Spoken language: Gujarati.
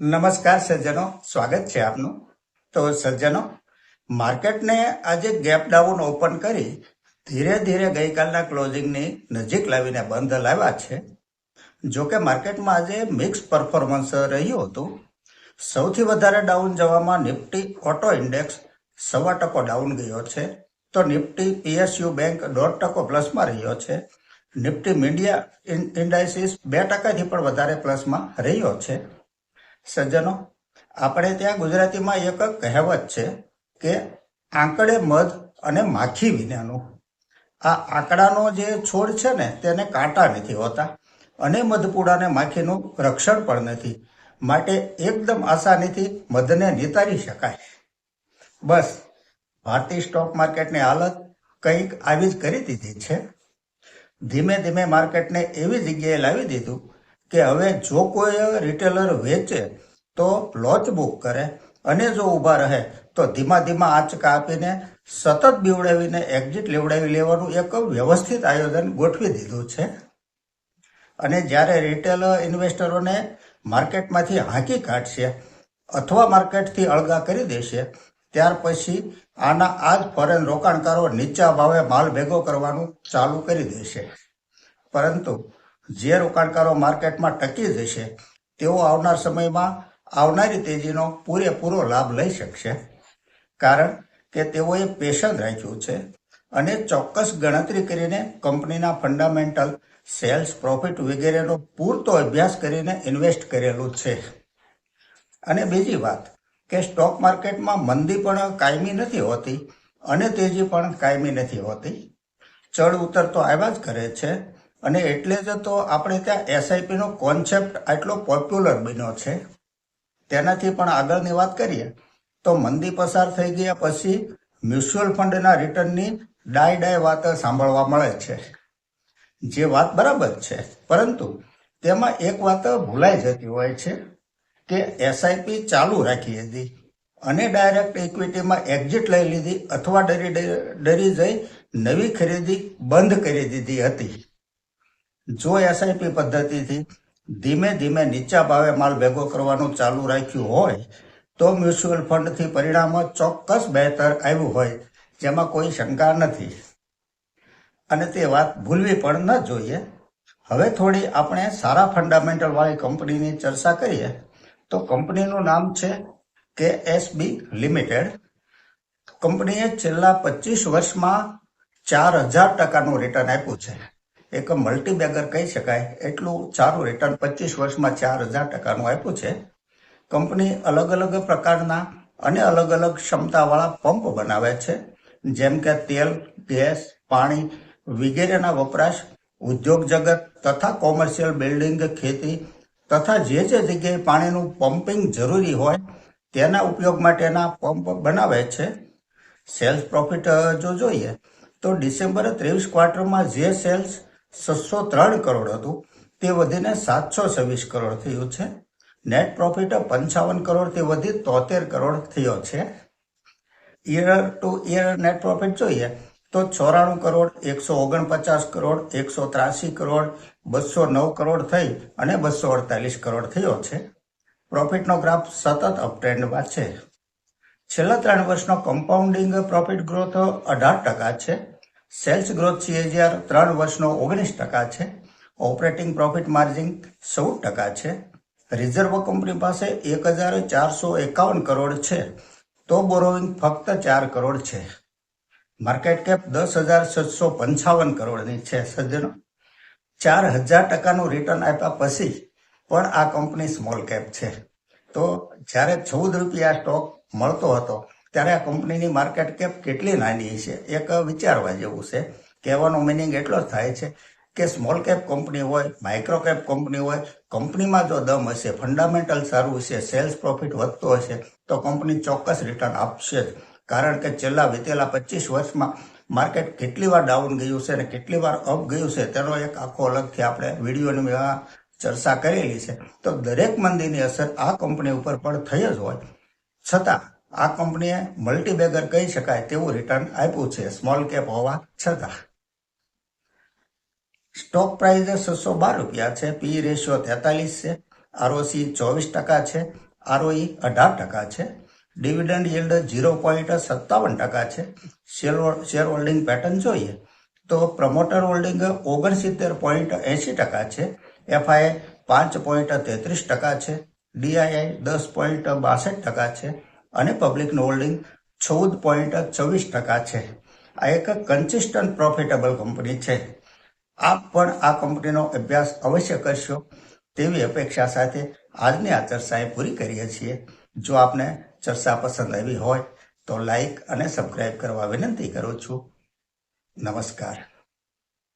નમસ્કાર સજ્જનો, સ્વાગત છે આપનું. તો સજ્જનો, માર્કેટને આજે ગેપ ડાઉન ઓપન કરી ધીરે ધીરે ગઈકાલના ક્લોઝિંગની નજીક લાવીને બંધ લાવ્યા છે. જો કે માર્કેટમાં આજે મિક્સ પરફોર્મન્સ રહ્યું હતું. સૌથી વધારે ડાઉન જવામાં નિફ્ટી ઓટો ઇન્ડેક્સ સવા ટકો ડાઉન ગયો છે. તો નિફ્ટી પીએસયુ બેંક દોઢ ટકો પ્લસમાં રહ્યો છે. નિફ્ટી મીડિયા ઇન્ડાઇસિસ બે ટકાથી પણ વધારે પ્લસમાં રહ્યો છે. સજ્જનો, આપણે ત્યાં ગુજરાતીમાં એક કહેવત છે કે આંકડે મધ અને માખી વિનાનું. આ આંકડાનો જે છોડ છે ને, તેને કાંટા નથી હોતા અને મધપૂડાને માખીનું રક્ષણ પણ નથી. માટે એકદમ આસાનીથી મધને નિતારી શકાય. બસ, ભારતીય સ્ટોક માર્કેટની હાલત કંઈક આવી જ કરી દીધી છે. ધીમે ધીમે માર્કેટને એવી જગ્યાએ લાવી દીધું કે હવે જો કોઈ રિટેલર વેચે તો લોચ બુક કરે અને જો ઊભા રહે તો ધીમા ધીમા આંચકા આપીને સતત બીવડાવીને એક્ઝિટ લેવડાવી લેવાનું એક વ્યવસ્થિત આયોજન ગોઠવી દીધું છે. અને જ્યારે રિટેલ ઇન્વેસ્ટરોને માર્કેટમાંથી હાંકી કાઢશે અથવા માર્કેટથી અળગા કરી દેશે, ત્યાર પછી આના આ જ ફોરેન રોકાણકારો નીચા ભાવે માલ ભેગો કરવાનું ચાલુ કરી દેશે. પરંતુ જે રોકાણકારો માર્કેટમાં ટકી જશે, તેઓ આવનાર સમયમાં આવનારી તેજીનો પૂરેપૂરો લાભ લઈ શકશે. કારણ કે તેઓએ પેશન રાખ્યું છે અને ચોક્કસ ગણતરી કરીને કંપનીના ફંડામેન્ટલ સેલ્સ પ્રોફિટ વગેરેનો પૂરતો અભ્યાસ કરીને ઇન્વેસ્ટ કરેલું છે. અને બીજી વાત કે સ્ટોક માર્કેટમાં મંદી પણ કાયમી નથી હોતી અને તેજી પણ કાયમી નથી હોતી. ચડ ઉતર તો આવ્યા જ કરે છે અને એટલે જ તો આપણે ત્યાં એસઆઈપીનો કોન્સેપ્ટ આટલો પોપ્યુલર બન્યો છે. તેનાથી પણ આગળની વાત કરીએ, તો મંદી પસાર થઈ ગયા પછી મ્યુચ્યુઅલ ફંડના રિટર્નની ડાય ડાય વાત સાંભળવા મળે છે. જે વાત બરાબર છે. પરંતુ તેમાં એક વાત ભૂલાઈ જતી હોય છે કે એસઆઈપી ચાલુ રાખી હતી અને ડાયરેક્ટ ઇક્વિટીમાં એક્ઝિટ લઈ લીધી અથવા ડરી ડરી જઈ નવી ખરીદી બંધ કરી દીધી હતી. જો એસઆઈપી પદ્ધતિથી ધીમે ધીમે નીચા ભાવે માલ ભેગો કરવાનું ચાલુ રાખ્યું હોય, તો મ્યુચ્યુઅલ ફંડથી પરિણામ ચોક્કસ બહેતર આવ્યું હોય, જેમાં કોઈ શંકા નથી. અને તે વાત ભૂલવી પણ ન જોઈએ. હવે થોડી આપણે સારા ફંડામેન્ટલ વાળી કંપનીની ચર્ચા કરીએ. તો કંપનીનું નામ છે કે એસબી લિમિટેડ કંપનીએ છેલ્લા પચીસ વર્ષમાં ચાર હજાર ટકાનું રિટર્ન આપ્યું છે. એક મલ્ટીબેગર કહી શકાય. એટલું સારું રિટર્ન પચીસ વર્ષમાં ચાર હજાર ટકાનું આપ્યું છે. કંપની અલગ અલગ પ્રકારના અને અલગ અલગ ક્ષમતાવાળા પંપ બનાવે છે. જેમ કે તેલ, ગેસ, પાણી વગેરેના વપરાશ, ઉદ્યોગ જગત તથા કોમર્શિયલ બિલ્ડિંગ ખેતી તથા જે જે જગ્યાએ પાણીનું પમ્પિંગ જરૂરી હોય તેના ઉપયોગ માટેના પંપ બનાવે છે. સેલ્સ પ્રોફિટ જો જોઈએ તો ડિસેમ્બર ત્રેવીસ ક્વાર્ટરમાં જે સેલ્સ છસો ત્રણ કરોડ હતું. તે વધીને સાતસો છવ્વીસ કરોડ થયું છે. નેટ પ્રોફિટ પંચાવન કરોડથી વધી તોતેર કરોડ થયો છે. Year to year net profit જોઈએ તો ચોરાણું કરોડ, એકસો ઓગણપચાસ કરોડ, એકસો ત્રાસી કરોડ, બસો નવ કરોડ થઈ અને બસો અડતાલીસ કરોડ થયો છે. પ્રોફિટનો ગ્રાફ સતત અપટ્રેન્ડમાં છે. છેલ્લા ત્રણ વર્ષનો કમ્પાઉન્ડિંગ પ્રોફિટ ગ્રોથ અઢાર ટકા છે. સેલ્સ ગ્રોથ સીએજીઆર ત્રણ વર્ષનો ઓગણીસ ટકા છે. ઓપરેટિંગ પ્રોફિટ માર્જિન ચૌદ ટકા છે. રિઝર્વ કંપની પાસે એક હજાર ચારસો એકાવન કરોડ છે. તો બોરોવિંગ ફક્ત ચાર કરોડ છે. માર્કેટ કેપ દસ હજાર છસો પંચાવન કરોડની છે સજ્જનો. ચાર હજાર ટકાનું રિટર્ન આપ્યા પછી પણ આ કંપની સ્મોલ કેપ છે. તો જ્યારે ચૌદ રૂપિયા સ્ટોક મળતો હતો ત્યારે આ કંપનીની માર્કેટ કેપ કેટલી નાની છે? એક વિચારવા જેવું છે. કહેવાનો મિનિંગ એટલો જ થાય છે કે સ્મોલ કેપ કંપની હોય માઇક્રો કેપ કંપની હોય, કંપનીમાં જો દમ હશે ફંડામેન્ટલ સારું હશે સેલ્સ પ્રોફિટ વધતો હશે, તો કંપની ચોક્કસ રિટર્ન આપશે જ. કારણ કે છેલ્લા વિતેલા પચીસ વર્ષમાં માર્કેટ કેટલી વાર ડાઉન ગયું છે અને કેટલી વાર અપ ગયું છે, તેનો એક આખો અલગથી આપણે વિડીયોની ચર્ચા કરેલી છે. તો દરેક મંદીની અસર આ કંપની ઉપર પણ થઈ જ હોય. છતાં આ કંપનીએ મલ્ટીબેગર કહી શકાય તેવું રિટર્ન આપ્યું છે સ્મોલ કેપ હોવા છતાં. સ્ટોક પ્રાઇસ છસો બાર રૂપિયા છે પી રેશિયો તેતાલીસ છે આરઓસી ચોવીસ ટકા છે આરઓઈ અઢાર ટકા છે ડિવિડન્ડ યીલ્ડ ઝીરો પોઈન્ટ સત્તાવન ટકા છે. શેર શેર હોલ્ડિંગ પેટર્ન જોઈએ તો પ્રમોટર હોલ્ડિંગ ઓગણસિત્તેર પોઈન્ટ એંશી ટકા છે એફઆઈ પાંચ પોઈન્ટ તેત્રીસ ટકા છે ડીઆઈઆઈ દસ પોઈન્ટ બાસઠ ટકા છે અને પબ્લિકનું હોલ્ડિંગ ચૌદ પોઈન્ટ ચોવીસ ટકા છે. આ એક કન્સિસ્ટન્ટ પ્રોફિટેબલ કંપની છે. આપ પણ આ કંપનીનો અભ્યાસ અવશ્ય કરશો તેવી અપેક્ષા સાથે આજની આ ચર્ચાએ પૂરી કરીએ છીએ. જો આપને ચર્ચા પસંદ આવી હોય તો લાઈક અને સબસ્ક્રાઈબ કરવા વિનંતી કરું છું. નમસ્કાર.